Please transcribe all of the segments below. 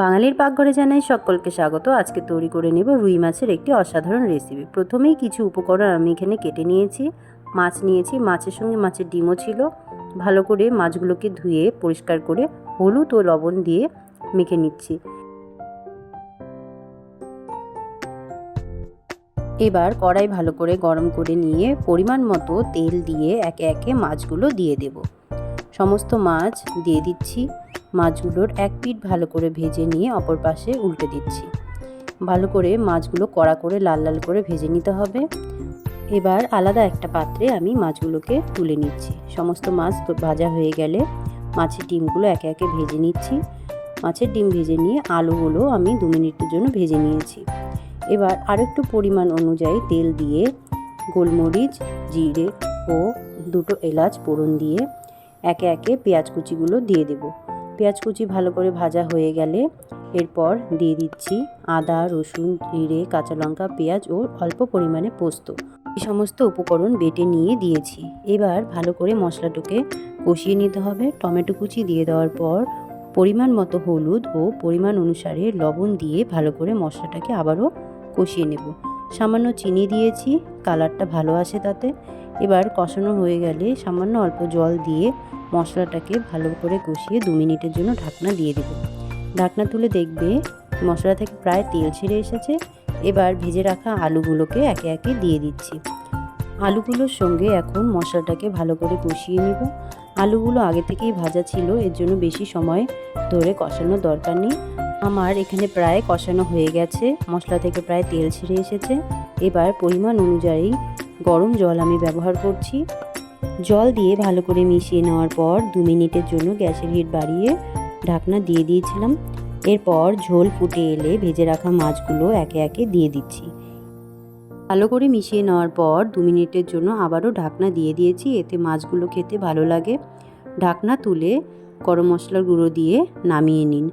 বাঙালির পাকঘরে জানাই সকলকে স্বাগত। আজকে তৈরি করে নেব রুই মাছের একটি অসাধারণ রেসিপি প্রথমেই কিছু উপকরণ আমি এখানে কেটে নিয়েছি। মাছ নিয়েছি, মাছের সঙ্গে মাছের ডিমও ছিল। ভালো করে মাছগুলোকে ধুয়ে, পরিষ্কার করে হলুদ ও লবণ দিয়ে মেখে নিচ্ছি। এবার কড়াই ভালো করে গরম করে নিয়ে পরিমাণ মতো তেল দিয়ে একে একে মাছগুলো দিয়ে দেব। সমস্ত মাছ দিয়ে দিচ্ছি। মাছগুলোর এক পিঠ ভালো করে ভেজে নিয়ে অপর পাশে উল্টে দিচ্ছি। ভালো করে মাছগুলো কড়া করে লাল লাল করে ভেজে নিতে হবে। এবার আলাদা একটা পাত্রে আমি মাছগুলোকে তুলে নিচ্ছি। সমস্ত মাছ ভাজা হয়ে গেলে মাছের ডিমগুলো একে একে ভেজে নিচ্ছি। মাছের ডিম ভেজে নিয়ে আলুগুলো আমি দু মিনিটের জন্য ভেজে নিয়েছি। এবার আরেকটু পরিমাণ অনুযায়ী তেল দিয়ে গোলমরিচ, জিরে ও দুটো এলাচ পোড়ন দিয়ে একে একে পেঁয়াজ কুচিগুলো দিয়ে দেব। পেঁয়াজ কুচি ভালো করে ভাজা হয়ে গেলে এরপর দিয়ে দিচ্ছি আদা, রসুন, জিরে, কাঁচা লঙ্কা, পেঁয়াজ ও অল্প পরিমাণে পোস্ত। এই সমস্ত উপকরণ বেটে নিয়ে দিয়েছি। এবার ভালো করে মশলাটাকে কষিয়ে নিতে হবে। টমেটো কুচি দিয়ে দেওয়ার পর পরিমাণ মতো হলুদ ও পরিমাণ অনুসারে লবণ দিয়ে ভালো করে মশলাটাকে আবারও কষিয়ে নেব। সামান্য চিনি দিয়েছি, কালারটা ভালো আসে তাতে। এবার কষানো হয়ে গেলে সামান্য অল্প জল দিয়ে মশলাটাকে ভালো করে কষিয়ে দু মিনিটের জন্য ঢাকনা দিয়ে দেব। ঢাকনা তুলে দেখবে মশলা থেকে প্রায় তেল ছেড়ে এসেছে। এবার ভেজে রাখা আলুগুলোকে একে একে দিয়ে দিচ্ছি। আলুগুলোর সঙ্গে এখন মশলাটাকে ভালো করে কষিয়ে নেব। আলুগুলো আগে থেকেই ভাজা ছিল, এর জন্য বেশি সময় ধরে কষানোর দরকার নেই। আমার এখানে প্রায় কষানো হয়ে গেছে, মশলা থেকে প্রায় তেল ছেড়ে এসেছে। এবার পরিমাণ অনুযায়ী গরম জল আমি ব্যবহার করছি। জল দিয়ে ভালো করে মিশিয়ে নেওয়ার পর দু মিনিটের জন্য গ্যাসের হিট বাড়িয়ে ঢাকনা দিয়ে দিয়েছিলাম। এরপর ঝোল ফুটে এলে ভেজে রাখা মাছগুলো একে একে দিয়ে দিচ্ছি। ভালো করে মিশিয়ে নেওয়ার পর দু মিনিটের জন্য আবারও ঢাকনা দিয়ে দিয়েছি, এতে মাছগুলো খেতে ভালো লাগে। ঢাকনা তুলে গরম মশলার গুঁড়ো দিয়ে নামিয়ে নিন।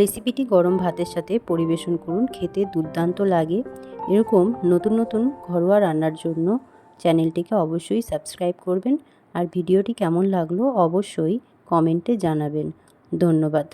রেসিপিটি গরম ভাতের সাথে পরিবেশন করুন, খেতে দুর্দান্ত লাগে। এরকম নতুন নতুন ঘরোয়া রান্নার জন্য চ্যানেলটিকে অবশ্যই সাবস্ক্রাইব করবেন আর ভিডিওটি কেমন লাগল অবশ্যই কমেন্টে জানাবেন। ধন্যবাদ।